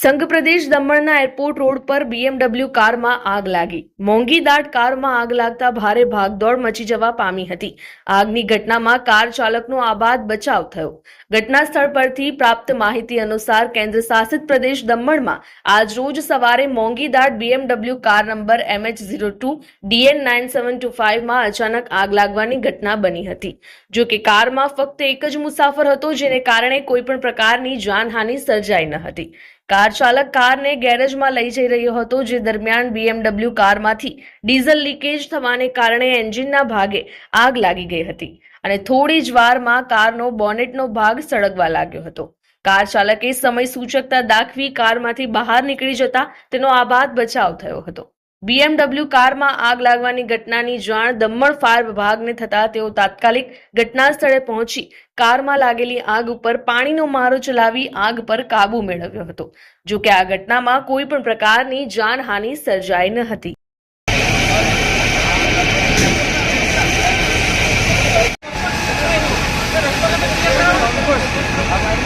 સંઘ પ્રદેશ દમણના airport road પર બીએમડબલ્યુ કારમાં આગ લાગી. મોંઘી દાટ કારમાં આગ લાગતા ભારે ભાગદોડ મચી જવા પામી હતી. આગની ઘટનામાં કાર ચાલકનો આબાદ બચાવ થયો. ઘટના સ્થળ પરથી પ્રાપ્ત માહિતી અનુસાર કેન્દ્ર શાસિત પ્રદેશ દમણમાં આજ રોજ સવારે મોંઘી દાટ BMW car number MH zero two DN nine seven two ફાઇવમાં અચાનક આગ લાગવાની ઘટના બની હતી. જો કે કારમાં ફક્ત એક જ મુસાફર હતો જેને કારણે કોઈ પણ પ્રકારની જાનહાનિ સર્જાઈ ન હતી. કાર ચાલક કારને ગેરેજમાં લઈ જઈ રહ્યો હતો, જે દરમિયાન બીએમડબલ્યુ કારમાંથી ડીઝલ લીકેજ થવાને કારણે એન્જિનના ભાગે આગ લાગી ગઈ હતી અને થોડી જ વારમાં કારનો બોનેટનો ભાગ સળગવા લાગ્યો હતો. કાર ચાલકે સમય સૂચકતા દાખવી કારમાંથી બહાર નીકળી જતા તેનો આબાદ બચાવ થયો હતો. બીએમડબલ્યુ કારમાં આગ લાગવાની ઘટનાની જાણ દમણ ફાયર વિભાગને થતા તેઓ તાત્કાલિક ઘટના સ્થળે પહોંચી કારમાં લાગેલી આગ ઉપર પાણીનો મારો ચલાવી આગ પર કાબુ મેળવ્યો હતો. જો કે આ ઘટનામાં કોઈ પણ પ્રકારની જાનહાનિ સર્જાઈ ન હતી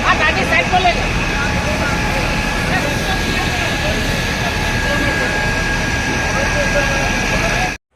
આ ગાડી સાઈડ પર લઈ લો